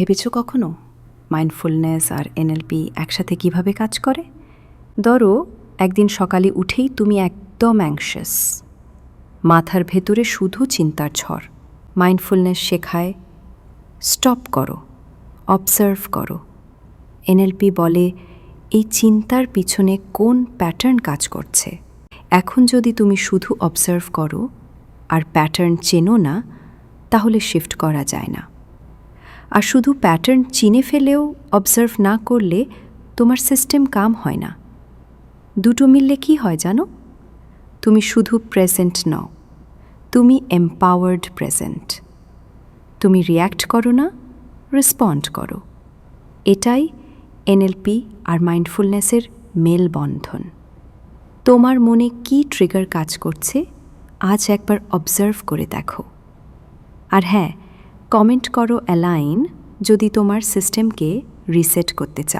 ভেবেছ কখনো? মাইন্ডফুলনেস আর এনএলপি একসাথে কীভাবে কাজ করে? ধরো, একদিন সকালে উঠেই তুমি একদম অ্যাংশাস মাথার ভেতরে শুধু চিন্তার ঝড়। মাইন্ডফুলনেস শেখায় স্টপ করো অবজার্ভ করো। এনএলপি বলে, এই চিন্তার পিছনে কোন প্যাটার্ন কাজ করছে? এখন যদি তুমি শুধু অবজার্ভ করো আর প্যাটার্ন চেনো না, তাহলে শিফট করা যায় না। আর শুধু প্যাটার্ন চিনে ফেলেও অবজার্ভ না করলে তোমার সিস্টেম কাম হয় না। দুটো মিললে কি হয় জানো? তুমি শুধু প্রেজেন্ট নও। তুমি এম্পাওয়ার্ড প্রেজেন্ট তুমি রিয়্যাক্ট করো না রেসপন্ড করো। এটাই এনএলপি আর মাইন্ডফুলনেসের মেলবন্ধন। তোমার মনে কি ট্রিগার কাজ করছে, আজ একবার অবজার্ভ করে দেখো। আর হ্যাঁ কমেন্ট করো অ্যালাইন যদি তোমার সিস্টেমকে রিসেট করতে চাও।